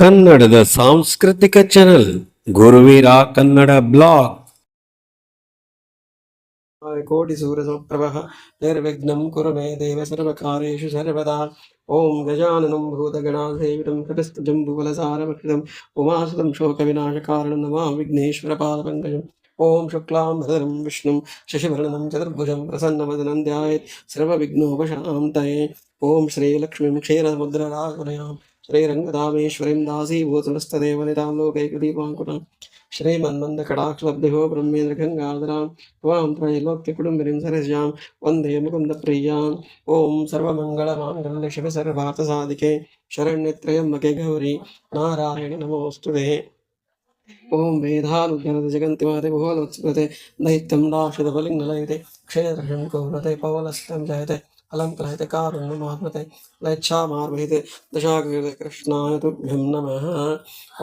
ಕನ್ನಡದ ಸಾಂಸ್ಕೃತಿಕ channel Guruveera Kannada blog ಕೋಟಿ ಸೂರ್ಯ ಸಮಪ್ರಭ ನಿರ್ವಿಘ್ನಂ ಕುರುಮೇ ದೇವ ಸರ್ವಕಾರೇಷು ಸರ್ವದಾ ಓಂ ಗಜಾನನಂ ಭೂತಗಣಾಧೇವಿತಂ ಕಪಿಸ್ತಜಂಬೂಲಸಾರವಕೃತಂ ಉಮಾಸುತಂ ಶೋಕವಿನಾಶಕಾರಣಂ ನಮಾಮಿ ವಿಘ್ನೇಶ್ವರ ಪಾದಪಂಕಜಂ ಓಂ ശുക്ലാം ഭരതരം വിഷ്ണു ശശിഭരണം ചതുർഭുജം പ്രസന്നവദനം ധ്യായത് ಓಂ ಶ್ರೀಲಕ್ಷ್ಮೀಂ ശ്രീലക്ഷ്മിം ക്ഷീരമുദ്രരാകുലയാം श्रीरङ्गदामेश्वरीं दासीभूतमस्तदेवनितां लोकैकदीपाङ्कुरां श्रीमन्मन्दकटाक्षलब्धिभो ब्रह्मेन्द्रगङ्गाधरां त्वां त्रैलोक्यकुटुम्बिनीं सरस्यां वन्दे मुकुन्दप्रियां ॐ सर्वमङ्गलमाङ्गल्य शिव सर्वार्थसाधिके शरण्यत्रयम्बके गौरी नारायणि नमोऽस्तु ते ॐ वेदानुग्रहते जगन्तिमाते भुवनोत्स्फुरते दैत्यं दाक्षितबलिङ्गलयते क्षेत्रशं कौरते पवलस्तं जयते फलं कलयते कारुण्यमात्मते लच्छामार्वहिते दशाकृते कृष्णाय तुभ्यं नमः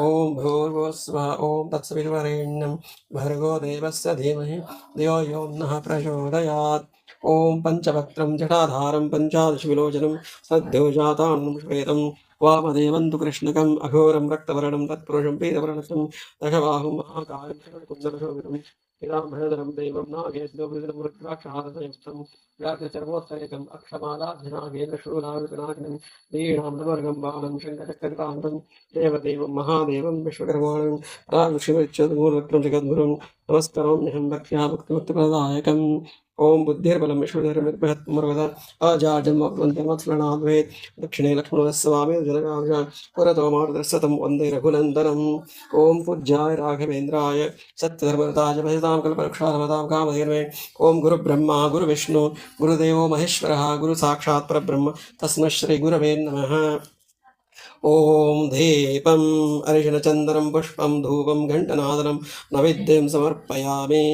ॐ भूर्भुवस्वः ॐ तत्सवितुवरेण्यं भर्गो देवस्य धीमहि धियो यो नः प्रचोदयात् ॐ पञ्चवक्त्रं जटाधारं पञ्चादशविलोचनं सद्योजातानं श्वेतं वामदेवं तु कृष्णकम् अघोरं रक्तवर्णं तत्पुरुषं पीतवर्णकं दशबाहुं महाकायं இதாமேதரம் தெய்வம் நாகேஸ்வருத்ராட்சாரதயுக்தம் வியாசர்வோத்தயகம் அக்ஷமாலாபிநாகேந்திரூலாபிநாகினம் தீனாம் நவர்கம் பாலம் சங்கரகர்தாந்தம் தேவதெய்வம் மகாதேவம் விஸ்வகர்மாணம் ராம் ஸ்ரீமச்சதுமூர்வக்ரம் ஜெகத்குரும் நமஸ்கரம் நிகம் பக்தியா பக்திமுக்திபதாயகம் ఓం బుద్ధిర్బలం విశ్వధర్మిర్బృహత్మర్వద అజాజన్మగ్వంధర్మత్సలనాద్వేత్ దక్షిణే లక్ష్మణస్వామి జలగాజ పురతోమార్దర్శతం వందే రఘునందనం ఓం పూజ్యాయ రాఘవేంద్రాయ సత్యధర్మరతాయ భజతాం కల్పవృక్షాధమతాం కామధేర్మే ఓం గురు బ్రహ్మ గురు విష్ణు గురుదేవో మహేశ్వర గురు సాక్షాత్ పరబ్రహ్మ తస్మ శ్రీ గురవే నమ ॐ दीपम् अर्शनचन्दनं पुष्पं धूपं घण्टनादनं नैवेद्यं समर्पयामि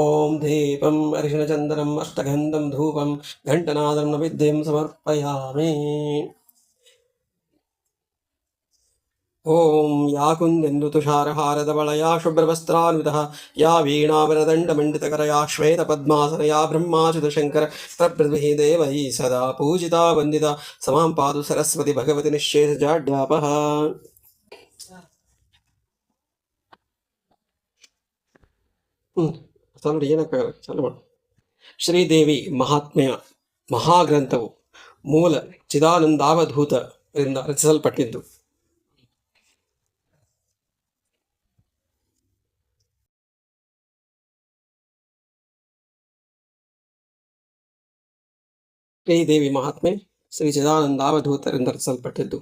ॐ दीपम् अर्शनचन्दनम् अष्टगन्धं धूपं घण्टनादनं नैवेद्यं समर्पयामि ಓಂ ಯಾ ಕುಂದೆಂದು ತುಷಾರಹಾರದ ಬಳಯಾ ಶುಭ್ರವಸ್ತ್ರಾನುತ ಯಾ ಶ್ವೇತ ಪದ್ಮಾಸನ ಯಾ ಬ್ರಹ್ಮಚುದ ಶಂಕರ ಪ್ರಭೃತಿ ದೇವೈ ಸದಾ ಪೂಜಿತಾ ವಂದಿತಾ ಸಮಾಂ ಪಾದು ಸರಸ್ವತಿ ಭಗವತಿ ನಿಶ್ಚೇತ ಜಾಡ್ಯಾಪ ಶ್ರೀದೇವಿ ಮಹಾತ್ಮೆಯ ಮಹಾಗ್ರಂಥವು ಮೂಲ ಚಿದಾನಂದಾವಧೂತ ರಚಿಸಲ್ಪಟ್ಟಿದ್ದು ಶ್ರೀದೇವಿ ಮಹಾತ್ಮೆ, ಶ್ರೀ ಚಿದಾನಂದಾವಧೂತರಿಂದ ರಚಿಸಲ್ಪಟ್ಟಿದ್ದು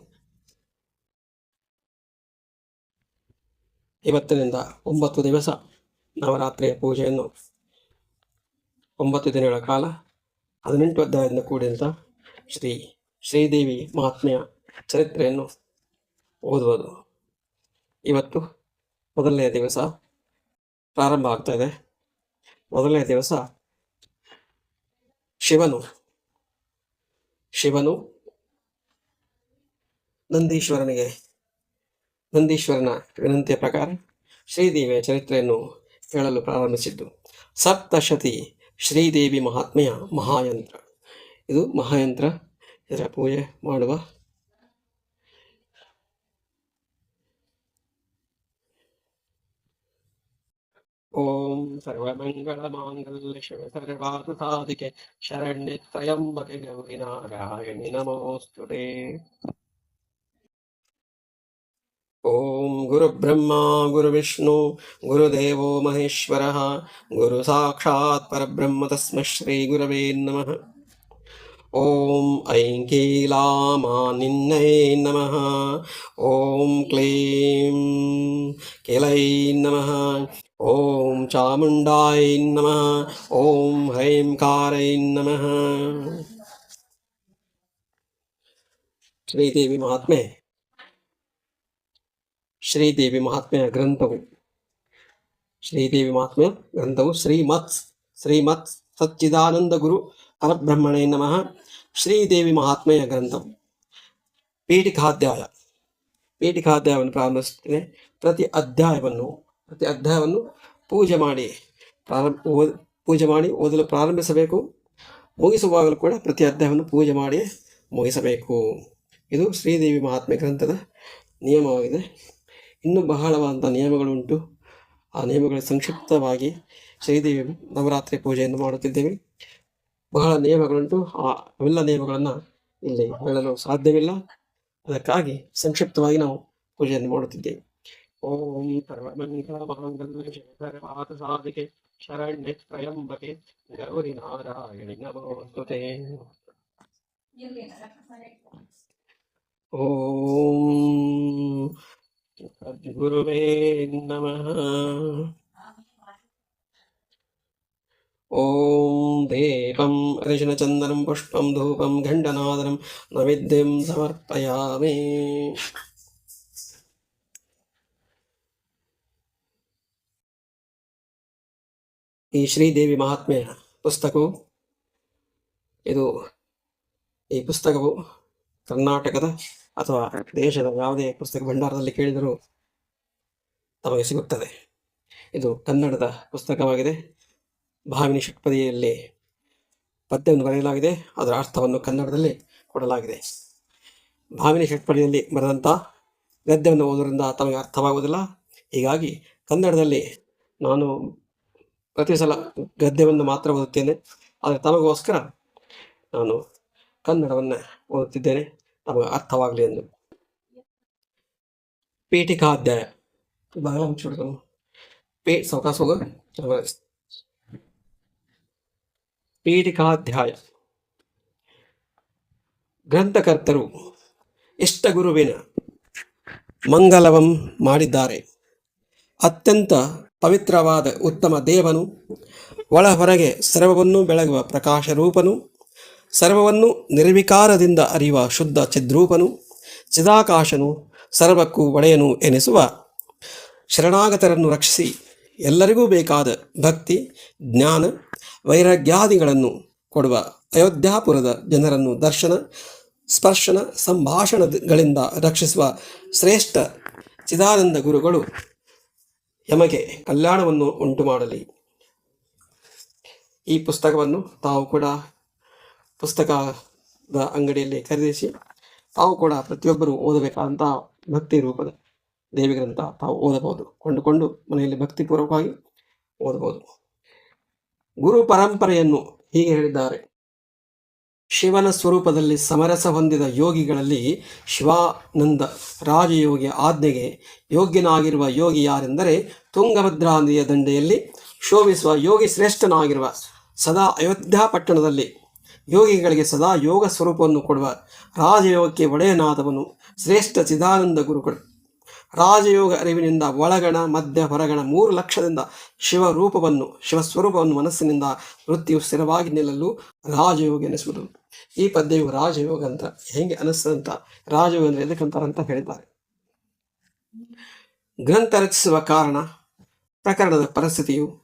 ಇವತ್ತಿನಿಂದ ಒಂಬತ್ತು ದಿವಸ ನವರಾತ್ರಿಯ ಪೂಜೆಯನ್ನು ಒಂಬತ್ತು ದಿನಗಳ ಕಾಲ ಹದಿನೆಂಟು ಅಧ್ಯಾಯದಿಂದ ಕೂಡಿದಂಥ ಶ್ರೀ ಶ್ರೀದೇವಿ ಮಹಾತ್ಮೆಯ ಚರಿತ್ರೆಯನ್ನು ಓದುವುದು. ಇವತ್ತು ಮೊದಲನೆಯ ದಿವಸ ಪ್ರಾರಂಭ ಆಗ್ತಾ ಇದೆ. ಮೊದಲನೇ ದಿವಸ ಶಿವನು ಶಿವನು ನಂದೀಶ್ವರನಿಗೆ. ನಂದೀಶ್ವರನ ವಿನಂತಿಯ ಪ್ರಕಾರ ಶ್ರೀದೇವಿಯ ಚರಿತ್ರೆಯನ್ನು ಹೇಳಲು ಪ್ರಾರಂಭಿಸಿದ್ದು. ಸಪ್ತಶತಿ ಶ್ರೀದೇವಿ ಮಹಾತ್ಮೆಯ ಮಹಾಯಂತ್ರ. ಇದು ಮಹಾಯಂತ್ರ ಇದರ ಪೂಜೆ ಮಾಡುವ ॐ सर्वमङ्गलमाङ्गल्यशिव सर्वातु साधिके शरण्ये त्र्यम्बके गौरि नारायणि नमोऽस्तु ते। ॐ गुरुब्रह्मा गुरुविष्णु गुरुदेवो महेश्वरः गुरुसाक्षात् परब्रह्म तस्मै श्रीगुरवे नमः। ॐ ऐं कीलामानिन्नै नमः। ॐ क्लीं किलै नमः। ॐ चामुण्डाय नमः ॐ ह्रैं कारै नमः श्रीदेवी महात्मे ಶ್ರೀದೇವಿ ಮಹಾತ್ಮೆಯ ಗ್ರಂಥವು ಶ್ರೀದೇವಿ ಮಹಾತ್ಮೆಯ ಗ್ರಂಥವು ಶ್ರೀಮತ್ ಶ್ರೀಮತ್ ಸಚ್ಚಿದಾನಂದ ಗುರು ಪರಬ್ರಹ್ಮಣೇ ನಮಃ ಶ್ರೀದೇವಿ ಮಹಾತ್ಮೆಯ ಗ್ರಂಥವು ಪೀಠಿಕಾಧ್ಯಾಯ ಪೀಠಿಕಾಧ್ಯಾಯವನ್ನು ಪ್ರಾರಂಭಿಸುತ್ತೇನೆ ಪ್ರತಿ ಅಧ್ಯಾಯವನ್ನು ಪ್ರತಿ ಅಧ್ಯಾಯವನ್ನು ಪೂಜೆ ಮಾಡಿ ಪ್ರಾರಂಭ ಪೂಜೆ ಮಾಡಿ ಓದಲು ಪ್ರಾರಂಭಿಸಬೇಕು. ಮುಗಿಸುವಾಗಲೂ ಕೂಡ ಪ್ರತಿ ಅಧ್ಯಾಯವನ್ನು ಪೂಜೆ ಮಾಡಿ ಮುಗಿಸಬೇಕು. ಇದು ಶ್ರೀದೇವಿ ಮಹಾತ್ಮೆ ಗ್ರಂಥದ ನಿಯಮವಾಗಿದೆ. ಇನ್ನೂ ಬಹಳವಾದಂಥ ನಿಯಮಗಳುಂಟು. ಆ ನಿಯಮಗಳ ಸಂಕ್ಷಿಪ್ತವಾಗಿ ಶ್ರೀದೇವಿ ನವರಾತ್ರಿ ಪೂಜೆಯನ್ನು ಮಾಡುತ್ತಿದ್ದೇವೆ. ಬಹಳ ನಿಯಮಗಳುಂಟು. ಆ ಅವೆಲ್ಲ ನಿಯಮಗಳನ್ನು ಇಲ್ಲಿ ಹೇಳಲು ಸಾಧ್ಯವಿಲ್ಲ. ಅದಕ್ಕಾಗಿ ಸಂಕ್ಷಿಪ್ತವಾಗಿ ನಾವು ಪೂಜೆಯನ್ನು ಮಾಡುತ್ತಿದ್ದೇವೆ. ഓം സർവമംഗളമാംഗല്യ ശേഖരപാത സാധികെ ശരണ്യ ത്രയംബകെ ഗൗരി നാരായണി നമോസ്തുതേ ഓം സദ്ഗുരുവേ നമ. ॐ देवम् अरिशिनचन्दनं पुष्पं धूपं घण्टनादनं नैवेद्यं समर्पयामि ಈ ಶ್ರೀದೇವಿ ಮಹಾತ್ಮೆಯ ಪುಸ್ತಕವು, ಇದು ಈ ಪುಸ್ತಕವು ಕರ್ನಾಟಕದ ಅಥವಾ ದೇಶದ ಯಾವುದೇ ಪುಸ್ತಕ ಭಂಡಾರದಲ್ಲಿ ಕೇಳಿದರೂ ತಮಗೆ ಸಿಗುತ್ತದೆ. ಇದು ಕನ್ನಡದ ಪುಸ್ತಕವಾಗಿದೆ. ಭಾವಿನಿ ಷಟ್ಪದಿಯಲ್ಲಿ ಪದ್ಯವನ್ನು ಬರೆಯಲಾಗಿದೆ. ಅದರ ಅರ್ಥವನ್ನು ಕನ್ನಡದಲ್ಲಿ ಕೊಡಲಾಗಿದೆ. ಭಾವಿನಿ ಷಟ್ಪದಿಯಲ್ಲಿ ಬರೆದಂಥ ಗದ್ಯವನ್ನು ಓದುವುದರಿಂದ ತಮಗೆ ಅರ್ಥವಾಗುವುದಿಲ್ಲ. ಹೀಗಾಗಿ ಕನ್ನಡದಲ್ಲಿ ನಾನು ಪ್ರತಿ ಸಲ ಗದ್ಯವನ್ನು ಮಾತ್ರ ಓದುತ್ತೇನೆ. ಆದರೆ ತಮಗೋಸ್ಕರ ನಾನು ಕನ್ನಡವನ್ನು ಓದುತ್ತಿದ್ದೇನೆ. ನಮಗೆ ಅರ್ಥವಾಗಲಿ ಎಂದು. ಪೀಠಿಕಾಧ್ಯಾಯ. ಬಹಳ ಮುಚ್ಚಿಬಿಡ್ತು ಪೇ, ಸಾವಕಾಶ ಹೋಗ. ಪೀಠಿಕಾಧ್ಯಾಯ. ಗ್ರಂಥಕರ್ತರು ಇಷ್ಟ ಗುರುವಿನ ಮಂಗಲವಂ ಮಾಡಿದ್ದಾರೆ. ಅತ್ಯಂತ ಪವಿತ್ರವಾದ ಉತ್ತಮ ದೇವನು. ಒಳ ಹೊರಗೆ ಸರ್ವವನ್ನು ಬೆಳಗುವ ಪ್ರಕಾಶ ರೂಪನು ಸರ್ವವನ್ನು ನಿರ್ವಿಕಾರದಿಂದ ಅರಿಯುವ ಶುದ್ಧ ಚಿದ್ರೂಪನು. ಚಿದಾಕಾಶನು ಸರ್ವಕ್ಕೂ ಒಡೆಯನು ಎನಿಸುವ. ಶರಣಾಗತರನ್ನು ರಕ್ಷಿಸಿ ಎಲ್ಲರಿಗೂ ಬೇಕಾದ ಭಕ್ತಿ, ಜ್ಞಾನ, ವೈರಾಗ್ಯಾದಿಗಳನ್ನು ಕೊಡುವ ಅಯೋಧ್ಯಾಪುರದ ಜನರನ್ನು ದರ್ಶನ, ಸ್ಪರ್ಶನ, ಸಂಭಾಷಣಗಳಿಂದ ರಕ್ಷಿಸುವ ಶ್ರೇಷ್ಠ ಚಿದಾನಂದ ಗುರುಗಳು. ಯಮಗೆ ಕಲ್ಯಾಣವನ್ನು ಉಂಟು ಮಾಡಲಿ ಈ ಪುಸ್ತಕವನ್ನು ತಾವು ಕೂಡ ಪುಸ್ತಕದ ಅಂಗಡಿಯಲ್ಲಿ ಖರೀದಿಸಿ ತಾವು ಕೂಡ ಪ್ರತಿಯೊಬ್ಬರು ಓದಬೇಕಾದಂಥ ಭಕ್ತಿ ರೂಪದ ದೇವಿ ಗ್ರಂಥ ತಾವು ಓದಬಹುದು. ಕೊಂಡುಕೊಂಡು ಮನೆಯಲ್ಲಿ ಭಕ್ತಿಪೂರ್ವಕವಾಗಿ ಓದಬಹುದು. ಗುರು ಪರಂಪರೆಯನ್ನು ಹೀಗೆ ಹೇಳಿದ್ದಾರೆ. ಶಿವನ ಸ್ವರೂಪದಲ್ಲಿ ಸಮರಸ ಹೊಂದಿದ ಯೋಗಿಗಳಲ್ಲಿ ಶಿವಾನಂದ ರಾಜಯೋಗಿಯ ಆಜ್ಞೆಗೆ ಯೋಗ್ಯನಾಗಿರುವ ಯೋಗಿ ಯಾರೆಂದರೆ ತುಂಗಭದ್ರಾ ನದಿಯ ದಂಡೆಯಲ್ಲಿ ಶೋಭಿಸುವ ಯೋಗಿ ಶ್ರೇಷ್ಠನಾಗಿರುವ ಸದಾ ಅಯೋಧ್ಯ ಪಟ್ಟಣದಲ್ಲಿ ಯೋಗಿಗಳಿಗೆ ಸದಾ ಯೋಗ ಸ್ವರೂಪವನ್ನು ಕೊಡುವ ರಾಜಯೋಗಕ್ಕೆ ಒಡೆಯನಾದವನು ಶ್ರೇಷ್ಠ ಚಿದಾನಂದ ಗುರುಗಳು. ರಾಜಯೋಗ ಅರಿವಿನಿಂದ ಒಳಗಣ, ಮಧ್ಯ, ಹೊರಗಣ ಮೂರು ಲಕ್ಷದಿಂದ ಶಿವರೂಪವನ್ನು, ಶಿವಸ್ವರೂಪವನ್ನು ಮನಸ್ಸಿನಿಂದ ವೃತ್ತಿಯು ಸ್ಥಿರವಾಗಿ ನಿಲ್ಲಲು ರಾಜಯೋಗ ಎನಿಸುವುದು. ಈ ಪದ್ಯವು ರಾಜಯೋಗ ಅಂತ ಹೆಂಗೆ ಅನಿಸ್ತದಂತ ರಾಜಯೋಗ ಅಂದ್ರೆ ಎದಕ್ಕಂತಾರಂತ ಹೇಳಿದ್ದಾರೆ. ಗ್ರಂಥ ರಚಿಸುವ ಕಾರಣ ಪ್ರಕರಣದ ಪರಿಸ್ಥಿತಿಯು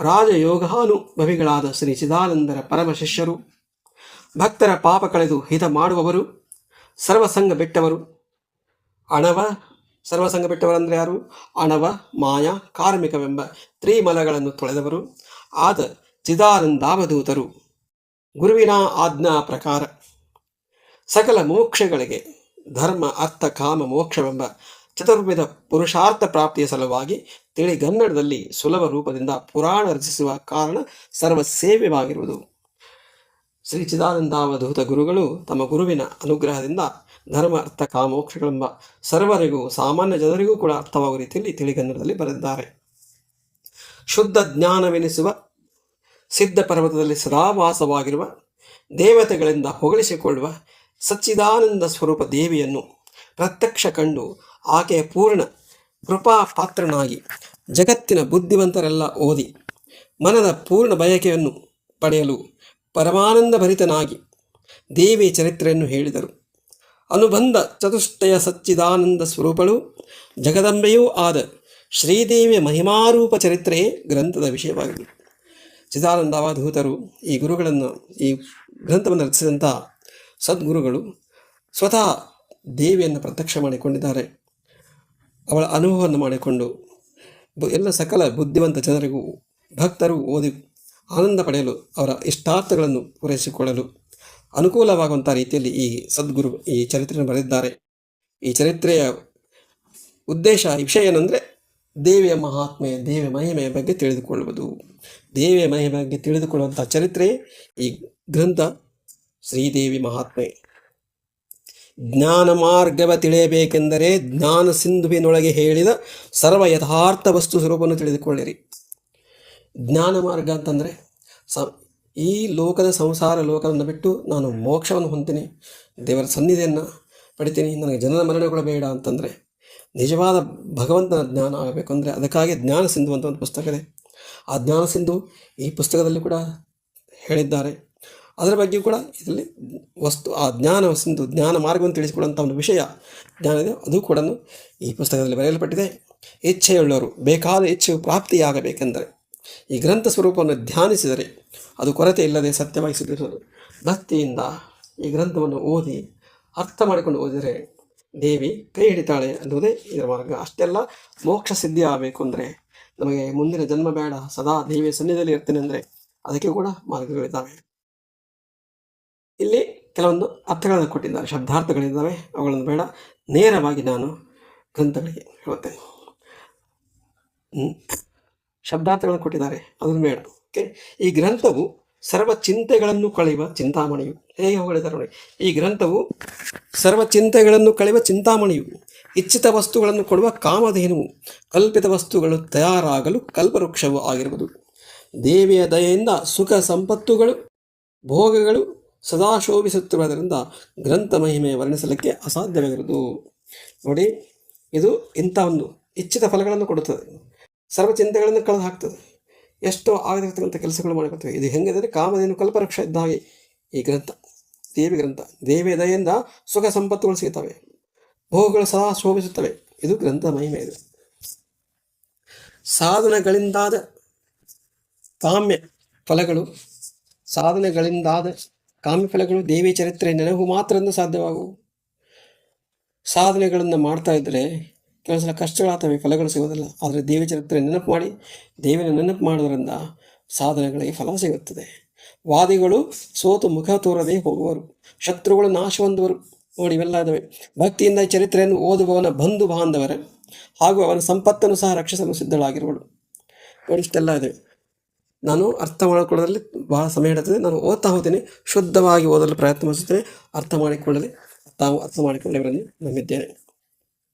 ರಾಜಯೋಗಾನುಭವಿಗಳಾದ ಶ್ರೀ ಚಿದಾನಂದರ ಪರಮ ಶಿಷ್ಯರು, ಭಕ್ತರ ಪಾಪ ಕಳೆದು ಹಿತ ಮಾಡುವವರು, ಸರ್ವಸಂಗ ಬಿಟ್ಟವರು, ಅಣವ ಸರ್ವಸಂಗ ಬಿಟ್ಟವರಂದ್ರೆ ಯಾರು? ಅಣವ, ಮಾಯ, ಕಾರ್ಮಿಕವೆಂಬ ತ್ರಿಮಲಗಳನ್ನು ತೊಳೆದವರು. ಆದ ಚಿದಾನಂದಾವಧೂತರು. ಗುರುವಿನ ಆಜ್ಞಾ ಪ್ರಕಾರ ಸಕಲ ಮೋಕ್ಷಗಳಿಗೆ ಧರ್ಮ, ಅರ್ಥ, ಕಾಮ, ಮೋಕ್ಷವೆಂಬ ಚತುರ್ವಿಧ ಪುರುಷಾರ್ಥ ಪ್ರಾಪ್ತಿಯ ಸಲುವಾಗಿ ತಿಳಿಗನ್ನಡದಲ್ಲಿ ಸುಲಭ ರೂಪದಿಂದ ಪುರಾಣ ರಚಿಸುವ ಕಾರಣ ಸರ್ವ ಸೇವ್ಯವಾಗಿರುವುದು ಶ್ರೀ ಚಿದಾನಂದಾವಧೂತ ಗುರುಗಳು ತಮ್ಮ ಗುರುವಿನ ಅನುಗ್ರಹದಿಂದ ಧರ್ಮ ಅರ್ಥ ಕಾಮೋಕ್ಷಗಳೆಂಬ ಸರ್ವರಿಗೂ, ಸಾಮಾನ್ಯ ಜನರಿಗೂ ಕೂಡ ಅರ್ಥವಾಗುವ ರೀತಿಯಲ್ಲಿ ತಿಳಿಗನ್ನಡದಲ್ಲಿ ಬರೆದಿದ್ದಾರೆ. ಶುದ್ಧ ಜ್ಞಾನವೆನಿಸುವ, ಸಿದ್ಧ ಪರ್ವತದಲ್ಲಿ ಸದಾ ವಾಸವಾಗಿರುವ ದೇವತೆಗಳಿಂದ ಹೊಗಳಿಸಿಕೊಳ್ಳುವ ಸಚ್ಚಿದಾನಂದ ಸ್ವರೂಪ ದೇವಿಯನ್ನು ಪ್ರತ್ಯಕ್ಷ ಕಂಡು ಆಕೆಯ ಪೂರ್ಣ ಕೃಪಾ ಪಾತ್ರನಾಗಿ ಜಗತ್ತಿನ ಬುದ್ಧಿವಂತರೆಲ್ಲ ಓದಿ ಮನದ ಪೂರ್ಣ ಬಯಕೆಯನ್ನು ಪಡೆಯಲು ಪರಮಾನಂದ ಭರಿತನಾಗಿ ದೇವಿ ಚರಿತ್ರೆಯನ್ನು ಹೇಳಿದರು. ಅನುಬಂಧ ಚತುಷ್ಟಯ ಸಚ್ಚಿದಾನಂದ ಸ್ವರೂಪಳು ಜಗದಂಬೆಯೂ ಆದ ಶ್ರೀದೇವಿಯ ಮಹಿಮಾರೂಪ ಚರಿತ್ರೆ ಗ್ರಂಥದ ವಿಷಯವಾಗಿದೆ. ಚಿದಾನಂದಾವಧೂತರು ಈ ಗುರುಗಳನ್ನು, ಈ ಗ್ರಂಥವನ್ನು ರಚಿಸಿದಂಥ ಸದ್ಗುರುಗಳು ಸ್ವತಃ ದೇವಿಯನ್ನು ಪ್ರತ್ಯಕ್ಷ ಮಾಡಿಕೊಂಡಿದ್ದಾರೆ. ಅವಳ ಅನುಭವವನ್ನು ಮಾಡಿಕೊಂಡು ಎಲ್ಲ ಸಕಲ ಬುದ್ಧಿವಂತ ಜನರಿಗೂ ಭಕ್ತರು ಓದಿ ಆನಂದ ಪಡೆಯಲು ಅವರ ಇಷ್ಟಾರ್ಥಗಳನ್ನು ಪೂರೈಸಿಕೊಳ್ಳಲು ಅನುಕೂಲವಾಗುವಂಥ ರೀತಿಯಲ್ಲಿ ಈ ಸದ್ಗುರು ಈ ಚರಿತ್ರೆಯನ್ನು ಬರೆದಿದ್ದಾರೆ. ಈ ಚರಿತ್ರೆಯ ಉದ್ದೇಶ ವಿಷಯ ಏನಂದರೆ ದೇವಿಯ ಮಹಾತ್ಮೆ, ದೇವಿಯ ಮಹಿಮೆಯ ಬಗ್ಗೆ ತಿಳಿದುಕೊಳ್ಳುವುದು. ದೇವಿಯ ಮಹಿಮೆಯ ಬಗ್ಗೆ ತಿಳಿದುಕೊಳ್ಳುವಂಥ ಚರಿತ್ರೆ ಈ ಗ್ರಂಥ ಶ್ರೀದೇವಿ ಮಹಾತ್ಮೆ. ಜ್ಞಾನ ಮಾರ್ಗವ ತಿಳಿಯಬೇಕೆಂದರೆ ಜ್ಞಾನ ಸಿಂಧುವಿನೊಳಗೆ ಹೇಳಿದ ಸರ್ವ ಯಥಾರ್ಥ ವಸ್ತು ಸ್ವರೂಪವನ್ನು ತಿಳಿದುಕೊಳ್ಳಿರಿ. ಜ್ಞಾನ ಮಾರ್ಗ ಅಂತಂದರೆ ಸ ಈ ಲೋಕದ ಸಂಸಾರ ಲೋಕವನ್ನು ಬಿಟ್ಟು ನಾನು ಮೋಕ್ಷವನ್ನು ಹೊಂದ್ತೀನಿ, ದೇವರ ಸನ್ನಿಧಿಯನ್ನು ಪಡಿತೀನಿ, ನನಗೆ ಜನನ ಮರಣಗಳು ಬೇಡ ಅಂತಂದರೆ, ನಿಜವಾದ ಭಗವಂತನ ಜ್ಞಾನ ಆಗಬೇಕು ಅಂದರೆ ಅದಕ್ಕಾಗಿ ಜ್ಞಾನ ಸಿಂಧು ಅಂತ ಒಂದು ಪುಸ್ತಕ ಇದೆ. ಆ ಜ್ಞಾನ ಸಿಂಧು ಈ ಪುಸ್ತಕದಲ್ಲಿ ಕೂಡ ಹೇಳಿದ್ದಾರೆ. ಅದರ ಬಗ್ಗೆಯೂ ಕೂಡ ಇದರಲ್ಲಿ ವಸ್ತು, ಆ ಜ್ಞಾನ ಸಿಂಧು, ಜ್ಞಾನ ಮಾರ್ಗವನ್ನು ತಿಳಿಸಿಕೊಡುವಂಥ ಒಂದು ವಿಷಯ ಜ್ಞಾನ ಇದೆ. ಅದು ಕೂಡ ಈ ಪುಸ್ತಕದಲ್ಲಿ ಬರೆಯಲ್ಪಟ್ಟಿದೆ. ಇಚ್ಛೆಯುಳ್ಳವರು, ಬೇಕಾದ ಇಚ್ಛೆಯು ಪ್ರಾಪ್ತಿಯಾಗಬೇಕೆಂದರೆ ಈ ಗ್ರಂಥ ಸ್ವರೂಪವನ್ನು ಧ್ಯಾನಿಸಿದರೆ ಅದು ಕೊರತೆ ಇಲ್ಲದೆ ಸತ್ಯವಾಗಿ ಸಿದ್ಧಿಸುವುದು ಭಕ್ತಿಯಿಂದ ಈ ಗ್ರಂಥವನ್ನು ಓದಿ ಅರ್ಥ ಮಾಡಿಕೊಂಡು ಓದಿದರೆ ದೇವಿ ಕೈ ಹಿಡಿತಾಳೆ ಅನ್ನುವುದೇ ಇದರ ಮಾರ್ಗ. ಅಷ್ಟೆಲ್ಲ ಮೋಕ್ಷ ಸಿದ್ಧಿ ಆಗಬೇಕು ಅಂದರೆ ನಮಗೆ ಮುಂದಿನ ಜನ್ಮ ಬೇಡ. ಸದಾ ದೇವಿಯ ಸನ್ನಿಧಿಯಲ್ಲಿ ಇರ್ತೇನೆ ಅಂದರೆ ಅದಕ್ಕೆ ಕೂಡ ಮಾರ್ಗಗಳಿದ್ದಾವೆ. ಇಲ್ಲಿ ಕೆಲವೊಂದು ಅರ್ಥಗಳನ್ನು ಕೊಟ್ಟಿದ್ದಾರೆ. ಶಬ್ದಾರ್ಥಗಳಿದ್ದಾವೆ. ಅವುಗಳನ್ನು ಬೇಡ. ನೇರವಾಗಿ ನಾನು ಗ್ರಂಥಗಳಿಗೆ ಹೇಳುತ್ತೇನೆ. ಶಬ್ದಾರ್ಥಗಳನ್ನು ಕೊಟ್ಟಿದ್ದಾರೆ. ಅದನ್ನು ಬೇಡ. ಓಕೆ ಈ ಗ್ರಂಥವು ಸರ್ವ ಚಿಂತೆಗಳನ್ನು ಕಳೆಯುವ ಚಿಂತಾಮಣಿಯು. ಹೇಗೆ ಹೊಗಳಿದ್ದಾರೆ ನೋಡಿ. ಈ ಗ್ರಂಥವು ಸರ್ವ ಚಿಂತೆಗಳನ್ನು ಕಳೆಯುವ ಚಿಂತಾಮಣಿಯು, ಇಚ್ಛಿತ ವಸ್ತುಗಳನ್ನು ಕೊಡುವ ಕಾಮಧೇನು ಕಲ್ಪಿತ ವಸ್ತುಗಳು ತಯಾರಾಗಲು ಕಲ್ಪವೃಕ್ಷವು ಆಗಿರುವುದು. ದೇವಿಯ ದಯೆಯಿಂದ ಸುಖ ಸಂಪತ್ತುಗಳು, ಭೋಗಗಳು ಸದಾ ಶೋಭಿಸುತ್ತಿರುವುದರಿಂದ ಗ್ರಂಥ ಮಹಿಮೆ ವರ್ಣಿಸಲಿಕ್ಕೆ ಅಸಾಧ್ಯವಾಗಿರುವುದು. ನೋಡಿ, ಇದು ಇಂಥ ಒಂದು ಇಚ್ಛಿತ ಫಲಗಳನ್ನು ಕೊಡುತ್ತದೆ. ಸರ್ವ ಚಿಂತೆಗಳನ್ನು ಕಳೆದು ಹಾಕ್ತದೆ ಎಷ್ಟೋ ಆಗದಿರ್ತಕ್ಕಂಥ ಕೆಲಸಗಳು ಮಾಡಿಕೊಡ್ತವೆ ಇದು ಹೆಂಗಿದ್ರೆ ಕಾಮಧೇನು ಕಲ್ಪವೃಕ್ಷ ಇದ್ದ ಹಾಗೆ ಈ ಗ್ರಂಥ, ದೇವಿ ಗ್ರಂಥ, ದೇವಿಯ ದಯೆಯಿಂದ ಸುಖ ಸಂಪತ್ತುಗಳು ಸಿಗುತ್ತವೆ ಭೋಗಗಳು ಸದಾ ಶೋಭಿಸುತ್ತವೆ. ಇದು ಗ್ರಂಥ ಮಹಿಮೆ ಇದು. ಸಾಧನೆಗಳಿಂದಾದ ಕಾಮ್ಯ ಫಲಗಳು, ಸಾಧನೆಗಳಿಂದಾದ ಕಾಮ್ಯ ಫಲಗಳು ದೇವಿ ಚರಿತ್ರೆ ನೆನಪು ಮಾತ್ರ ಸಾಧ್ಯವಾಗುವು. ಸಾಧನೆಗಳನ್ನು ಮಾಡ್ತಾ ಇದ್ದರೆ ಕೆಲವು ಸಲ ಕಷ್ಟಗಳಾಗ್ತವೆ ಫಲಗಳು ಸಿಗೋದಿಲ್ಲ. ಆದರೆ ದೇವಿ ಚರಿತ್ರೆ ನೆನಪು ಮಾಡಿ, ದೇವಿನ ನೆನಪು ಮಾಡೋದರಿಂದ ಸಾಧನೆಗಳಿಗೆ ಫಲ ಸಿಗುತ್ತದೆ. ವಾದಿಗಳು ಸೋತು ಮುಖ ತೋರದೇ ಹೋಗುವರು. ಶತ್ರುಗಳು ನಾಶ ಹೊಂದುವರು. ನೋಡಿ, ಇವೆಲ್ಲ ಇದಾವೆ. ಭಕ್ತಿಯಿಂದ ಚರಿತ್ರೆಯನ್ನು ಓದುವವನ ಬಂಧು ಬಾಂಧವರ ಹಾಗೂ ಅವನ ಸಂಪತ್ತನ್ನು ಸಹ ರಕ್ಷಿಸಲು ಸಿದ್ಧಳಾಗಿರುವಳು. ನೋಡಿ, ಇಷ್ಟೆಲ್ಲ ಇದೆ. ನಾನು ಅರ್ಥ ಮಾಡಿಕೊಳ್ಳೋದ್ರಲ್ಲಿ ಬಹಳ ಸಮಯ ಹಿಡಿತದೆ. ನಾನು ಓದ್ತಾ ಹೋಗ್ತೀನಿ. ಶುದ್ಧವಾಗಿ ಓದಲು ಪ್ರಯತ್ನ ಪಡಿಸುತ್ತೇನೆ ಅರ್ಥ ಮಾಡಿಕೊಳ್ಳಲಿ. ತಾವು ಅರ್ಥ ಮಾಡಿಕೊಳ್ಳಿವರನ್ನು ನಂಬಿದ್ದೇನೆ.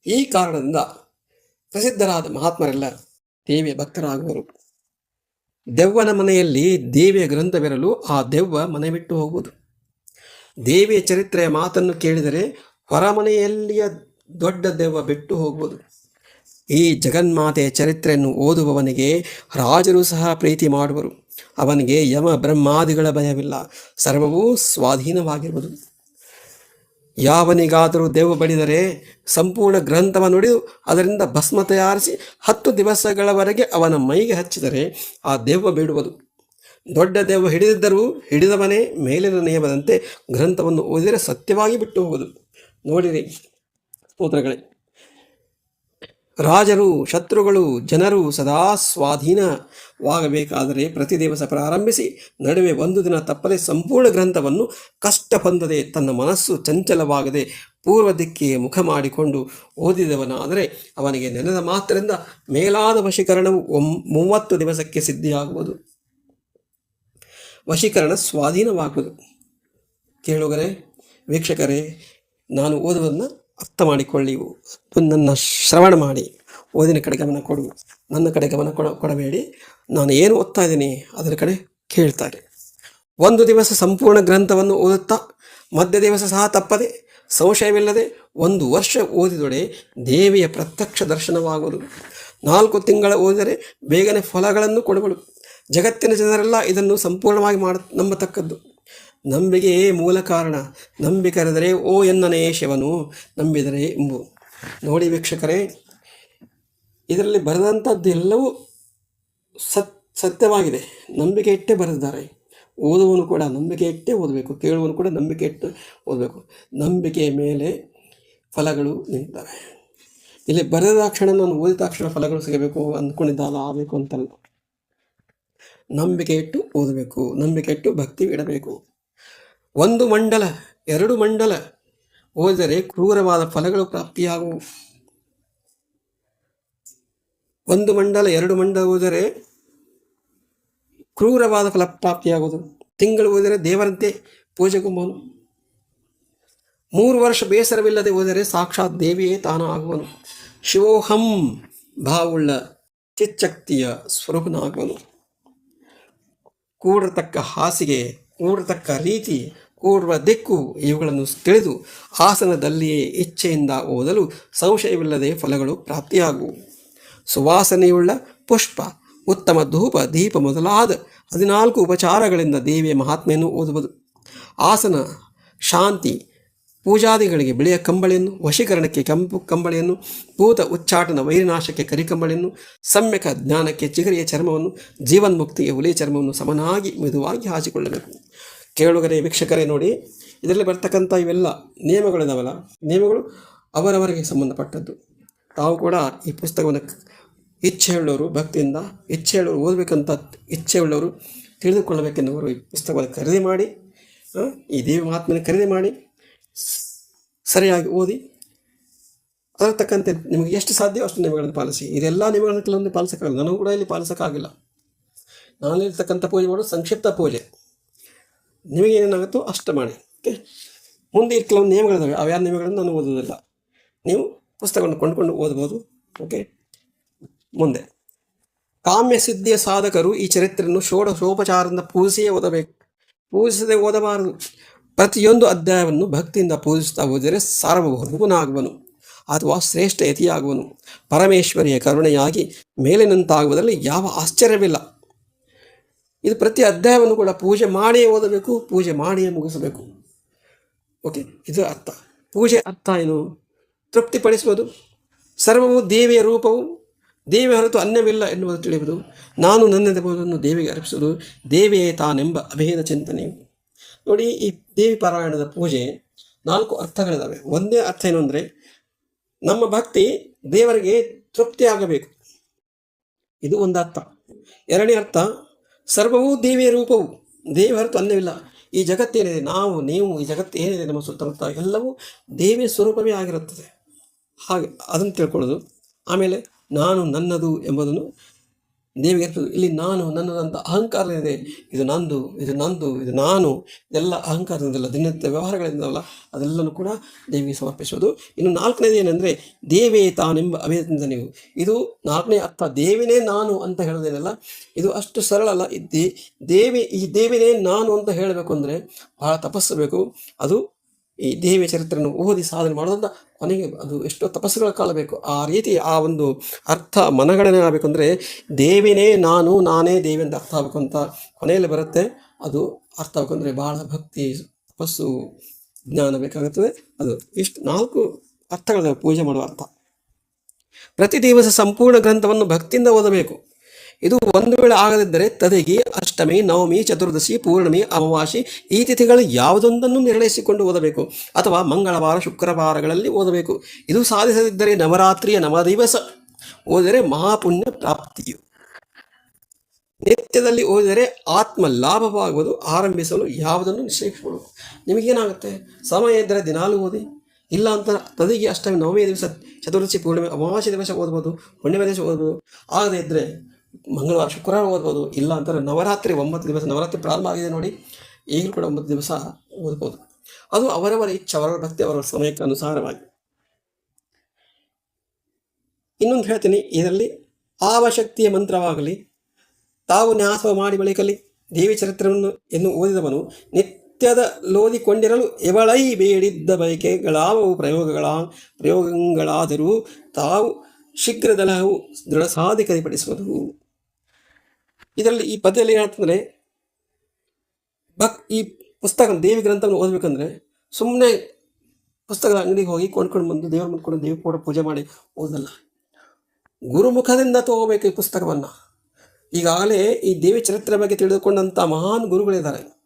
ಈ ಕಾರಣದಿಂದ ಪ್ರಸಿದ್ಧರಾದ ಮಹಾತ್ಮರೆಲ್ಲ ದೇವಿಯ ಭಕ್ತರಾಗುವರು. ದೆವ್ವನ ಮನೆಯಲ್ಲಿ ದೇವಿಯ ಗ್ರಂಥವಿರಲು ಆ ದೆವ್ವ ಮನೆ ಬಿಟ್ಟು ಹೋಗುವುದು. ದೇವಿಯ ಚರಿತ್ರೆಯ ಮಾತನ್ನು ಕೇಳಿದರೆ ಹೊರಮನೆಯಲ್ಲಿಯ ದೊಡ್ಡ ದೆವ್ವ ಬಿಟ್ಟು ಹೋಗುವುದು. ಈ ಜಗನ್ಮಾತೆಯ ಚರಿತ್ರೆಯನ್ನು ಓದುವವನಿಗೆ ರಾಜರು ಸಹ ಪ್ರೀತಿ ಮಾಡುವರು. ಅವನಿಗೆ ಯಮ ಬ್ರಹ್ಮಾದಿಗಳ ಭಯವಿಲ್ಲ. ಸರ್ವವೂ ಸ್ವಾಧೀನವಾಗಿರುವುದು. ಯಾವನಿಗಾದರೂ ದೇವ ಬಡಿದರೆ ಸಂಪೂರ್ಣ ಗ್ರಂಥವನ್ನು ನುಡಿದು ಅದರಿಂದ ಭಸ್ಮ ತಯಾರಿಸಿ ಹತ್ತು ದಿವಸಗಳವರೆಗೆ ಅವನ ಮೈಗೆ ಹಚ್ಚಿದರೆ ಆ ದೆವ್ವ ಬಿಡುವುದು. ದೊಡ್ಡ ದೆವ್ವ ಹಿಡಿದಿದ್ದರೂ ಹಿಡಿದವನೇ ಮೇಲಿನ ನಿಯಮದಂತೆ ಗ್ರಂಥವನ್ನು ಓದಿದರೆ ಸತ್ಯವಾಗಿ ಬಿಟ್ಟು ಹೋಗುವುದು. ನೋಡಿರಿ ಸ್ತೋತ್ರಗಳೇ ರಾಜರು, ಶತ್ರುಗಳು, ಜನರು ಸದಾ ಸ್ವಾಧೀನವಾಗಬೇಕಾದರೆ ಪ್ರತಿ ದಿವಸ ಪ್ರಾರಂಭಿಸಿ, ನಡುವೆ ಒಂದು ದಿನ ತಪ್ಪದೆ ಸಂಪೂರ್ಣ ಗ್ರಂಥವನ್ನು ಕಷ್ಟ ಹೊಂದದೆ ತನ್ನ ಮನಸ್ಸು ಚಂಚಲವಾಗದೆ ಪೂರ್ವ ದಿಕ್ಕಿಗೆ ಮುಖ ಮಾಡಿಕೊಂಡು ಓದಿದವನಾದರೆ ಅವನಿಗೆ ನೆನೆದ ಮಾತ್ರದಿಂದ ಮೇಲಾದ ವಶೀಕರಣವು ಮೂವತ್ತು ದಿವಸಕ್ಕೆ ಸಿದ್ಧಿಯಾಗುವುದು. ವಶೀಕರಣ ಸ್ವಾಧೀನವಾಗುವುದು. ಕೇಳುಗರೆ, ವೀಕ್ಷಕರೇ, ನಾನು ಓದುವುದನ್ನು ಅರ್ಥ ಮಾಡಿಕೊಳ್ಳಿ ನನ್ನ ಶ್ರವಣ ಮಾಡಿ. ಓದಿನ ಕಡೆ ಗಮನ ಕೊಡು. ನನ್ನ ಕಡೆ ಗಮನ ಕೊಡ, ಕೊಡಬೇಡಿ. ನಾನು ಏನು ಓದ್ತಾ ಇದ್ದೀನಿ ಅದರ ಕಡೆ ಕೇಳ್ತಾರೆ. ಒಂದು ದಿವಸ ಸಂಪೂರ್ಣ ಗ್ರಂಥವನ್ನು ಓದುತ್ತಾ, ಮಧ್ಯ ದಿವಸ ಸಹ ತಪ್ಪದೆ, ಸಂಶಯವಿಲ್ಲದೆ ಒಂದು ವರ್ಷ ಓದಿದೊಡೆ ದೇವಿಯ ಪ್ರತ್ಯಕ್ಷ ದರ್ಶನವಾಗುವುದು. ನಾಲ್ಕು ತಿಂಗಳ ಓದಿದರೆ ಬೇಗನೆ ಫಲಗಳನ್ನು ಕೊಡುವಳು. ಜಗತ್ತಿನ ಜನರೆಲ್ಲ ಇದನ್ನು ಸಂಪೂರ್ಣವಾಗಿ ಮಾಡ, ನಂಬತಕ್ಕದ್ದು. ನಂಬಿಕೆಯೇ ಮೂಲ ಕಾರಣ. ನಂಬಿಕರೆದರೆ ಓ ಎನ್ನನೇ ಶಿವನು. ನಂಬಿದರೆ ಎಂಬು ನೋಡಿ ವೀಕ್ಷಕರೇ, ಇದರಲ್ಲಿ ಬರೆದಂಥದ್ದೆಲ್ಲವೂ ಸತ್, ಸತ್ಯವಾಗಿದೆ. ನಂಬಿಕೆ ಇಟ್ಟೇ ಬರೆದಿದ್ದಾರೆ. ಓದುವನು ಕೂಡ ನಂಬಿಕೆ ಇಟ್ಟೇ ಓದಬೇಕು. ಕೇಳುವನು ಕೂಡ ನಂಬಿಕೆ ಇಟ್ಟು ಓದಬೇಕು. ನಂಬಿಕೆಯ ಮೇಲೆ ಫಲಗಳು ನಿಂತವೆ ಇಲ್ಲಿ ಬರೆದ ತಕ್ಷಣ ನಾನು ಓದಿದ ತಕ್ಷಣ ಫಲಗಳು ಸಿಗಬೇಕು ಅಂದ್ಕೊಂಡಿದ್ದಾಲ ಆಗಬೇಕು ಅಂತಲ್ಲ. ನಂಬಿಕೆ ಇಟ್ಟು ಓದಬೇಕು. ನಂಬಿಕೆ ಇಟ್ಟು ಭಕ್ತಿ ಇಡಬೇಕು. ಒಂದು ಮಂಡಲ, ಎರಡು ಮಂಡಲ ಓದಿದರೆ ಕ್ರೂರವಾದ ಫಲಗಳು ಪ್ರಾಪ್ತಿಯಾಗುವು. ಒಂದು ಮಂಡಲ, ಎರಡು ಮಂಡಲ ಓದಿದರೆ ಕ್ರೂರವಾದ ಫಲ ಪ್ರಾಪ್ತಿಯಾಗುವುದು. ತಿಂಗಳು ಓದಿದರೆ ದೇವರಂತೆ ಪೂಜೆಗುಂಬನು ಮೂರು ವರ್ಷ ಬೇಸರವಿಲ್ಲದೆ ಹೋದರೆ ಸಾಕ್ಷಾತ್ ದೇವಿಯೇ ತಾನ ಆಗುವನು. ಶಿವೋಹಂ ಭಾವುಳ್ಳ ಚಿಚ್ಚಕ್ತಿಯ ಸ್ವರೂಪನಾಗುವನು. ಕೂಡತಕ್ಕ ಹಾಸಿಗೆ ಕೂಡತಕ್ಕ ರೀತಿ ಕೂಡುವ ದಿಕ್ಕು ಇವುಗಳನ್ನು ತಿಳಿದು ಆಸನದಲ್ಲಿಯೇ ಇಚ್ಛೆಯಿಂದ ಓದಲು ಸಂಶಯವಿಲ್ಲದೆ ಫಲಗಳು ಪ್ರಾಪ್ತಿಯಾಗುವು ಸುವಾಸನೆಯುಳ್ಳ ಪುಷ್ಪ, ಉತ್ತಮ ಧೂಪ, ದೀಪ ಮೊದಲಾದ ಹದಿನಾಲ್ಕು ಉಪಚಾರಗಳಿಂದ ದೇವಿಯ ಮಹಾತ್ಮೆಯನ್ನು ಓದುವುದು. ಆಸನ, ಶಾಂತಿ ಪೂಜಾದಿಗಳಿಗೆ ಬಿಳಿಯ ಕಂಬಳಿಯನ್ನು, ವಶೀಕರಣಕ್ಕೆ ಕೆಂಪು ಕಂಬಳಿಯನ್ನು, ಭೂತ ಉಚ್ಚಾಟನ ವೈರಿನಾಶಕ್ಕೆ ಕರಿಕಂಬಳಿಯನ್ನು, ಸಮ್ಯಕ ಜ್ಞಾನಕ್ಕೆ ಚಿಗರಿಯ ಚರ್ಮವನ್ನು, ಜೀವನ್ಮುಕ್ತಿಗೆ ಹುಲಿಯ ಚರ್ಮವನ್ನು ಸಮನಾಗಿ ಮೃದುವಾಗಿ ಹಾಸಿಕೊಳ್ಳಬೇಕು. ಕೇಳುಗರೆ, ವೀಕ್ಷಕರೇ, ನೋಡಿ, ಇದರಲ್ಲಿ ಬರ್ತಕ್ಕಂಥ ಇವೆಲ್ಲ ನಿಯಮಗಳಿದಾವಲ್ಲ, ನಿಯಮಗಳು ಅವರವರಿಗೆ ಸಂಬಂಧಪಟ್ಟದ್ದು. ತಾವು ಕೂಡ ಈ ಪುಸ್ತಕವನ್ನು ಇಚ್ಛೆ ಹೇಳೋರು ಭಕ್ತಿಯಿಂದ ಇಚ್ಛೆ ಹೇಳೋರು ಓದಬೇಕಂತ ಇಚ್ಛೆ ಉಳ್ಳವರು ತಿಳಿದುಕೊಳ್ಳಬೇಕೆನ್ನುವರು ಈ ಪುಸ್ತಕವನ್ನು ಖರೀದಿ ಮಾಡಿ ಈ ದೇವಿ ಮಹಾತ್ಮನ ಖರೀದಿ ಮಾಡಿ ಸರಿಯಾಗಿ ಓದಿ ಅದರ ತಕ್ಕಂತೆ ನಿಮಗೆ ಎಷ್ಟು ಸಾಧ್ಯವೋ ಅಷ್ಟು ನಿಯಮಗಳನ್ನು ಪಾಲಿಸಿ. ಇದೆಲ್ಲ ನಿಯಮಗಳನ್ನು ಕೆಲವೊಂದು ಪಾಲಿಸೋಕ್ಕಾಗಲ್ಲ. ನನಗೂ ಕೂಡ ಇಲ್ಲಿ ಪಾಲಿಸೋಕ್ಕಾಗಿಲ್ಲ. ನಾನು ಹೇಳ್ತಕ್ಕಂಥ ಪೂಜೆ ಮಾಡೋದು ಸಂಕ್ಷಿಪ್ತ ಪೂಜೆ. ನಿಮಗೆ ಏನೇನಾಗುತ್ತೋ ಅಷ್ಟು ಮಾಡಿ. ಓಕೆ ಮುಂದೆ ಕೆಲವೊಂದು ನಿಯಮಗಳಿದ್ದಾವೆ ಅವ್ಯಾವ ನಿಯಮಗಳನ್ನು? ನಾನು ಓದೋದಿಲ್ಲ ನೀವು ಪುಸ್ತಕವನ್ನು ಕೊಂಡುಕೊಂಡು ಓದ್ಬೋದು. ಓಕೆ ಮುಂದೆ. ಕಾಮ್ಯ ಸಿದ್ಧಿಯ ಸಾಧಕರು ಈ ಚರಿತ್ರೆಯನ್ನು ಷೋಡಶೋಪಚಾರದಿಂದ ಪೂಜಿಸಿಯೇ ಓದಬೇಕು. ಪೂಜಿಸದೆ ಓದಬಾರದು. ಪ್ರತಿಯೊಂದು ಅಧ್ಯಾಯವನ್ನು ಭಕ್ತಿಯಿಂದ ಪೂಜಿಸ್ತಾ ಹೋದರೆ ಸಾರ್ವಭೌಮನಾಗುವನು ಅಥವಾ ಶ್ರೇಷ್ಠ ಯತಿಯಾಗುವನು. ಪರಮೇಶ್ವರಿಯ ಕರುಣೆಯಾಗಿ ಮೇಲಿನಂತಾಗುವುದರಲ್ಲಿ ಯಾವ ಆಶ್ಚರ್ಯವಿಲ್ಲ. ಇದು ಪ್ರತಿ ಅಧ್ಯಾಯವನ್ನು ಕೂಡ ಪೂಜೆ ಮಾಡಿಯೇ ಓದಬೇಕು, ಪೂಜೆ ಮಾಡಿಯೇ ಮುಗಿಸಬೇಕು. ಓಕೆ ಇದು ಅರ್ಥ. ಪೂಜೆ ಅರ್ಥ ಏನು? ತೃಪ್ತಿಪಡಿಸುವುದು, ಸರ್ವವು ದೇವಿಯ ರೂಪವು ದೇವಿ ಹೊರತು ಅನ್ಯವಿಲ್ಲ ಎನ್ನುವುದು ತಿಳಿಯುವುದು. ನಾನು ನನ್ನೆಂಬುದನ್ನು ದೇವಿಗೆ ಅರ್ಪಿಸುವುದು, ದೇವಿಯೇ ತಾನೆಂಬ ಅಭೇದ ಚಿಂತನೆಯು. ನೋಡಿ ಈ ದೇವಿ ಪಾರಾಯಣದ ಪೂಜೆ ನಾಲ್ಕು ಅರ್ಥಗಳಿದ್ದಾವೆ ಒಂದೇ ಅರ್ಥ ಏನು ಅಂದರೆ ನಮ್ಮ ಭಕ್ತಿ ದೇವರಿಗೆ ತೃಪ್ತಿ ಆಗಬೇಕು. ಇದು ಒಂದು ಅರ್ಥ. ಎರಡನೇ ಅರ್ಥ, ಸರ್ವವೂ ದೇವಿಯ ರೂಪವು. ದೇವಿ ಹೊರತು ಈ ಜಗತ್ತೇನಿದೆ ನಾವು, ನೀವು, ಈ ಜಗತ್ತು ಏನಿದೆ? ನಮ್ಮ ಸುತ್ತಮುತ್ತ ಎಲ್ಲವೂ ದೇವಿಯ ಸ್ವರೂಪವೇ ಆಗಿರುತ್ತದೆ. ಹಾಗೆ ಅದನ್ನು ತಿಳ್ಕೊಳ್ಳೋದು. ಆಮೇಲೆ ನಾನು ನನ್ನದು ಎಂಬುದನ್ನು ದೇವಿಗೆ ಇಲ್ಲಿ ನಾನು ನನ್ನದಂಥ ಅಹಂಕಾರ ಇದೆ. ಇದು ನಂದು ಇದು ನಂದು, ಇದು ನಾನು. ಇದೆಲ್ಲ ಅಹಂಕಾರದಿಂದಲ್ಲ, ದಿನನಿತ್ಯ ವ್ಯವಹಾರಗಳಿಂದಲ್ಲ, ಅದೆಲ್ಲನೂ ಕೂಡ ದೇವಿಗೆ ಸಮರ್ಪಿಸುವುದು. ಇನ್ನು ನಾಲ್ಕನೇದು ಏನಂದರೆ, ದೇವೇ ತಾನೆಂಬ ಅಭೇದದಿಂದ ನೀವು. ಇದು ನಾಲ್ಕನೇ ಅರ್ಥ. ದೇವಿನೇ ನಾನು ಅಂತ ಹೇಳೋದೇನಲ್ಲ, ಇದು ಅಷ್ಟು ಸರಳ ಅಲ್ಲ. ದೇವಿ, ಈ ದೇವಿನೇ ನಾನು ಅಂತ ಹೇಳಬೇಕು ಅಂದರೆ ಬಹಳ ತಪಸ್ಸಬೇಕು ಅದು ಈ ದೇವಿಯ ಚರಿತ್ರೆಯನ್ನು ಓದಿ ಸಾಧನೆ ಮಾಡೋದ್ರಿಂದ ಕೊನೆಗೆ ಅದು ಎಷ್ಟೋ ತಪಸ್ಸುಗಳ ಕಾಲ ಬೇಕು. ಆ ರೀತಿ ಆ ಒಂದು ಅರ್ಥ ಮನಗಣನೆ ಆಗಬೇಕು ಅಂದರೆ ದೇವಿನೇ ನಾನು, ನಾನೇ ದೇವಿ ಅಂತ ಅರ್ಥ ಆಗಬೇಕು ಅಂತ ಕೊನೆಯಲ್ಲಿ ಬರುತ್ತೆ. ಅದು ಅರ್ಥ ಆಗಬೇಕು ಅಂದರೆ ಭಾಳ ಭಕ್ತಿ, ತಪಸ್ಸು, ಜ್ಞಾನ ಬೇಕಾಗುತ್ತದೆ. ಅದು ಇಷ್ಟು ನಾಲ್ಕು ಅರ್ಥಗಳ ಪೂಜೆ ಮಾಡುವ ಅರ್ಥ. ಪ್ರತಿ ದಿವಸ ಸಂಪೂರ್ಣ ಗ್ರಂಥವನ್ನು ಭಕ್ತಿಯಿಂದ ಓದಬೇಕು. ಇದು ಒಂದು ವೇಳೆ ಆಗದಿದ್ದರೆ ತದಗಿ ಅಷ್ಟಮಿ, ನವಮಿ, ಚತುರ್ದಶಿ, ಪೂರ್ಣಮಿ ಅಮಾವಾಸಿ ಈ ತಿಥಿಗಳು ಯಾವುದೊಂದನ್ನು ನಿರ್ಣಯಿಸಿಕೊಂಡು ಓದಬೇಕು ಅಥವಾ ಮಂಗಳವಾರ, ಶುಕ್ರವಾರಗಳಲ್ಲಿ ಓದಬೇಕು. ಇದು ಸಾಧಿಸದಿದ್ದರೆ ನವರಾತ್ರಿಯ ನವದಿವಸ ಓದಿದರೆ ಮಹಾಪುಣ್ಯ ಪ್ರಾಪ್ತಿಯು. ನಿತ್ಯದಲ್ಲಿ ಓದಿದರೆ ಆತ್ಮ ಲಾಭವಾಗುವುದು ಆರಂಭಿಸಲು ಯಾವುದನ್ನು ನಿಶ್ಚಯಿಸಿಕೊಳ್ಳುವುದು. ನಿಮಗೇನಾಗುತ್ತೆ? ಸಮಯ ಇದ್ದರೆ ದಿನಾಲು ಓದಿ. ಇಲ್ಲ ಅಂತ ತದಿಗೆ ಅಷ್ಟಮಿ, ನವಮಿ ದಿವಸ, ಚತುರ್ದಶಿ, ಪೂರ್ಣಿಮೆ, ಅಮಾವಾಸ್ಯ ದಿವಸ ಓದ್ಬೋದು, ಹುಣ್ಣಿಮೆ ದಿವಸ ಓದ್ಬೋದು. ಆಗದೇ ಇದ್ದರೆ ಮಂಗಳವಾರ, ಶುಕ್ರವಾರ ಓದ್ಬೋದು. ಇಲ್ಲ ಅಂತಾರೆ ನವರಾತ್ರಿ ಒಂಬತ್ತು ದಿವಸ, ನವರಾತ್ರಿ ಪ್ರಾರಂಭ ಆಗಿದೆ ನೋಡಿ, ಈಗಲೂ ಕೂಡ ಒಂಬತ್ತು ದಿವಸ ಓದ್ಬೋದು. ಅದು ಅವರವರ ಇಚ್ಛೆ, ಅವರವರ ಭಕ್ತಿ, ಅವರವರ ಸಮಯಕ್ಕೆ ಅನುಸಾರವಾಗಿ. ಇನ್ನೊಂದು ಹೇಳ್ತೀನಿ, ಇದರಲ್ಲಿ ಆವಶಕ್ತಿಯ ಮಂತ್ರವಾಗಲಿ, ತಾವು ನ್ಯಾಸ ಮಾಡಿ ಬಳಿಕಲಿ, ದೇವಿ ಚರಿತ್ರವನ್ನು ಎಂದು ಓದಿದವನು, ನಿತ್ಯದ ಲೋದಿಕೊಂಡಿರಲು ಎವಳೈ ಬೇಡಿದ್ದ ಬಯಕೆಗಳಾವವು ಪ್ರಯೋಗಗಳ, ಪ್ರಯೋಗಗಳಾದರೂ ತಾವು ಶೀಘ್ರದಲಹವು ದೃಢ ಸಾಧಿಕರಿಪಡಿಸುವುದು ಇದರಲ್ಲಿ ಈ ಪದ್ಯದಲ್ಲಿ ಏನಂತಂದರೆ, ಭಕ್ ಈ ಪುಸ್ತಕ ದೇವಿ ಗ್ರಂಥವನ್ನು ಓದಬೇಕಂದ್ರೆ ಸುಮ್ಮನೆ ಪುಸ್ತಕದ ಅಂಗಡಿಗೆ ಹೋಗಿ ಕೊಂಡ್ಕೊಂಡು ಬಂದು ದೇವರ ಮುಂದ್ಕೊಂಡು ದೇವಿ ಕೂಡ ಪೂಜೆ ಮಾಡಿ ಓದಲ್ಲ. ಗುರುಮುಖದಿಂದ ತಗೋಬೇಕು ಈ ಪುಸ್ತಕವನ್ನು. ಈಗಾಗಲೇ ಈ ದೇವಿ ಚರಿತ್ರೆ ಬಗ್ಗೆ ತಿಳಿದುಕೊಂಡಂಥ ಮಹಾನ್ ಗುರುಗಳಿದ್ದಾರೆ.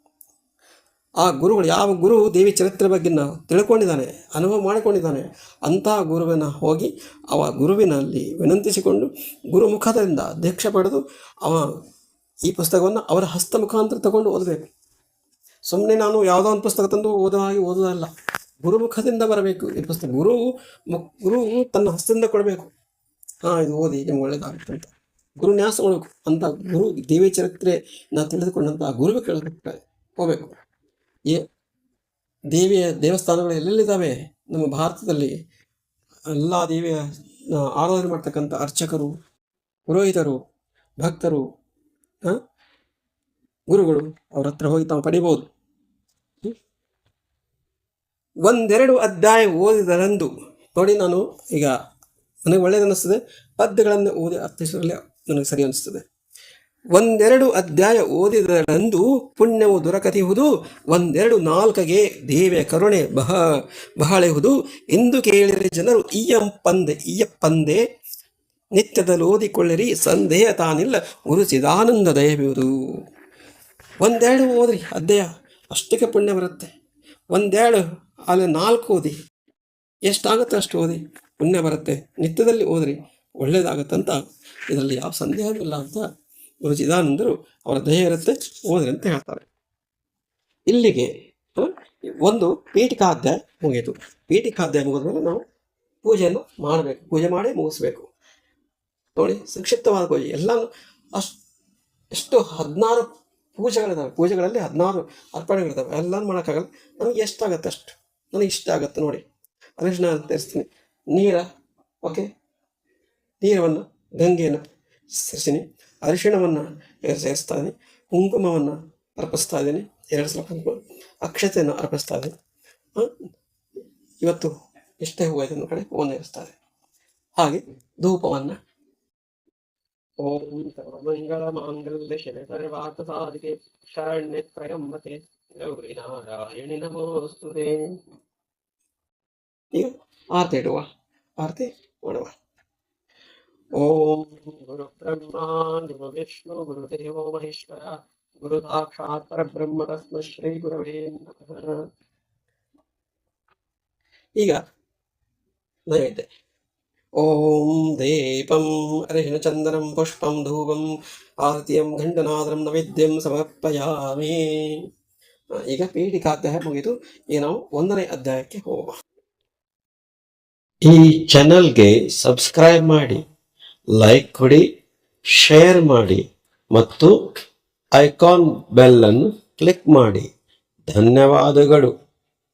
ಆ ಗುರುಗಳು ಯಾವ ಗುರು ದೇವಿ ಚರಿತ್ರೆ ಬಗ್ಗೆ ತಿಳ್ಕೊಂಡಿದ್ದಾನೆ, ಅನುಭವ ಮಾಡಿಕೊಂಡಿದ್ದಾನೆ ಅಂತಹ ಗುರುವಿನ ಹೋಗಿ ಅವ ಗುರುವಿನಲ್ಲಿ ವಿನಂತಿಸಿಕೊಂಡು ಗುರುಮುಖದಿಂದ ದೀಕ್ಷೆ ಪಡೆದು ಅವ ಈ ಪುಸ್ತಕವನ್ನು ಅವರ ಹಸ್ತ ಮುಖಾಂತರ ತಗೊಂಡು ಓದಬೇಕು. ಸುಮ್ಮನೆ ನಾನು ಯಾವುದೋ ಒಂದು ಪುಸ್ತಕ ತಂದು ಓದೋ ಹಾಗೆ ಓದೋದಲ್ಲ ಗುರುಮುಖದಿಂದ ಬರಬೇಕು ಈ ಪುಸ್ತಕ. ಗುರು ಗುರು ತನ್ನ ಹಸ್ತದಿಂದ ಕೊಡಬೇಕು. ಹಾಂ, ಇದು ಓದಿ, ನಿಮ್ಗೆ ಒಳ್ಳೇದಾಗುತ್ತೆ ಅಂತ. ಗುರು ನ್ಯಾಸ ಮಾಡಬೇಕು ಅಂತ ಗುರು ದೇವಿ ಚರಿತ್ರೆ ನಾನು ತಿಳಿದುಕೊಂಡಂಥ ಗುರುವೆ ಕೇಳಬೇಕು ಹೋಗ್ಬೇಕು. ಏ ದೇವಿಯ ದೇವಸ್ಥಾನಗಳು ಎಲ್ಲೆಲ್ಲಿದ್ದಾವೆ? ನಮ್ಮ ಭಾರತದಲ್ಲಿ ಎಲ್ಲ ದೇವಿಯ ಆರಾಧನೆ ಮಾಡ್ತಕ್ಕಂಥ ಅರ್ಚಕರು, ಪುರೋಹಿತರು, ಭಕ್ತರು ಗುರುಗಳು ಅವ್ರ ಹತ್ರ ಹೋಗಿ ತಾವು ಪಡಿಬೋದು. ಹ್ಮ್? ಒಂದೆರಡು ಅಧ್ಯಾಯ ಓದಿದರಂದು ನೋಡಿ ನಾನು ಈಗ ನನಗೆ ಒಳ್ಳೇದನ್ನಿಸ್ತದೆ ಪದ್ಯಗಳನ್ನು ಓದಿ ಅರ್ಥೈಸೋದ್ರಲ್ಲಿ ನನಗೆ ಸರಿ ಅನಿಸ್ತದೆ ಒಂದೆರಡು ಅಧ್ಯಾಯ ಓದಿದರಂದು ಪುಣ್ಯವು ದೊರಕತಿಹುದು ಒಂದೆರಡು ನಾಲ್ಕಗೆ ದೇವಿಯ ಕರುಣೆ ಬಹ ಬಹಳೆಹುದು. ಎಂದು ಕೇಳಿದರೆ ಜನರು ಈಯಂ ಪಂದೆ ಈಯ ಇಯ್ಯಪ್ಪಂದೆ ನಿತ್ಯದಲ್ಲಿ ಓದಿಕೊಳ್ಳಿರಿ, ಸಂದೇಹ ತಾನಿಲ್ಲ ಗುರು ಸಿದಾನಂದ ದಯವಿರುವುದು ಒಂದೆರಡು ಓದ್ರಿ, ಅಧ್ಯಾಯ, ಅಷ್ಟಕ್ಕೆ ಪುಣ್ಯ ಬರುತ್ತೆ. ಒಂದೆರಡು ಅಲ್ಲಿ ನಾಲ್ಕು ಓದಿ. ಎಷ್ಟಾಗುತ್ತೆ ಅಷ್ಟು ಓದಿ, ಪುಣ್ಯ ಬರುತ್ತೆ. ನಿತ್ಯದಲ್ಲಿ ಓದ್ರಿ, ಒಳ್ಳೇದಾಗತ್ತಂತ. ಇದರಲ್ಲಿ ಯಾವ ಸಂದೇಹವೂ ಇಲ್ಲ ಅಂತ ಗುರು ಚಿದಾನಂದರು ಅವರ ದಯ ಇರುತ್ತೆ, ಓದ್ರಿ ಅಂತ ಹೇಳ್ತಾರೆ. ಇಲ್ಲಿಗೆ ಒಂದು ಪೀಠಿಕಾಧ್ಯಾಯ ಮುಗಿಯಿತು. ಪೀಠಿಕಾಧ್ಯಾಯ ಮುಗಿದ್ಮೇಲೆ ನಾವು ಪೂಜೆಯನ್ನು ಮಾಡಬೇಕು. ಪೂಜೆ ಮಾಡಿ ಮುಗಿಸ್ಬೇಕು. ನೋಡಿ ಸಂಕ್ಷಿಪ್ತವಾದ ಪೂಜೆ ಎಲ್ಲಾನು ಅಷ್ಟು, ಎಷ್ಟು ಹದಿನಾರು ಪೂಜೆಗಳಿದ್ದಾವೆ ಪೂಜೆಗಳಲ್ಲಿ ಹದಿನಾರು ಅರ್ಪಣೆಗಳಿದ್ದಾವೆ ಎಲ್ಲಾನು ಮಾಡೋಕ್ಕಾಗಲ್ಲ. ನಮಗೆ ಎಷ್ಟಾಗತ್ತೆ ಅಷ್ಟು? ನನಗೆ ಇಷ್ಟ ಆಗುತ್ತೆ ನೋಡಿ. ಅರಿಶಿನ ತರಿಸ್ತೀನಿ. ನೀರ ಓಕೆ ನೀರವನ್ನು, ಗಂಗೆಯನ್ನು ಸೇರಿಸ್ತೀನಿ ಅರಿಶಿಣವನ್ನು ಸೇರಿಸ್ತಾ ಇದ್ದೀನಿ ಕುಂಕುಮವನ್ನು ಅರ್ಪಿಸ್ತಾ ಇದ್ದೀನಿ ಎರಡು ಸಲ ಕುಂಕುಮ. ಅಕ್ಷತೆಯನ್ನು ಅರ್ಪಿಸ್ತಾ ಇದ್ದೀನಿ? ಇವತ್ತು ಎಷ್ಟೇ ಹೂವು ಇದೆ ಕಡೆ ಹೂವನ್ನು ಇರಿಸ್ತಾ ಇದೆ. ಹಾಗೆ ಧೂಪವನ್ನು ಓಂ ಸರ್ವಮಂಗಳ ಮಾಂಗಲ್ಯ ಶಿವೆ ಸರ್ವಾರ್ಥ ಸಾಧಿಕೆ ಶರಣ್ಯ ತ್ರಯಂಬಕೆ ಗೌರಿ ನಾರಾಯಣಿ ನಮೋಸ್ತುತೆ ಈಗ ಆರತಿ ಇಡುವ ಆರತಿ ಮಾಡುವ ಓಂ ಗುರು ಬ್ರಹ್ಮ ಗುರು ವಿಷ್ಣು ಗುರುದೇವೋ ಮಹೇಶ್ವರ ಗುರು ಸಾಕ್ಷಾತ್ ಪರಬ್ರಹ್ಮ ತಸ್ಮ ಶ್ರೀ ಗುರವೇ ನಮಃ ಈಗ ನೈವೇದ್ಯ ಓಂ ದೇಪಂ ಅರಿಶಿಣ ಚಂದನಂ ಪುಷ್ಪಂ ಧೂಪಂ ಆರತಿಯಂ ಘಂಟನಾದರಂ ನೈವೇದ್ಯಂ ಸಮರ್ಪಯಾಮಿ ಈಗ ಪೀಠಿಕಾಧ್ಯಾಯ ಮುಗಿದು, ಈಗ ನಾವು ಒಂದನೇ ಅಧ್ಯಾಯಕ್ಕೆ ಹೋಗುವ ಈ ಚಾನಲ್ಗೆ ಸಬ್ಸ್ಕ್ರೈಬ್ ಮಾಡಿ, ಲೈಕ್ ಕೊಡಿ, ಶೇರ್ ಮಾಡಿ, ಮತ್ತು ಐಕಾನ್ ಬೆಲ್ ಅನ್ನು ಕ್ಲಿಕ್ ಮಾಡಿ. ಧನ್ಯವಾದಗಳು.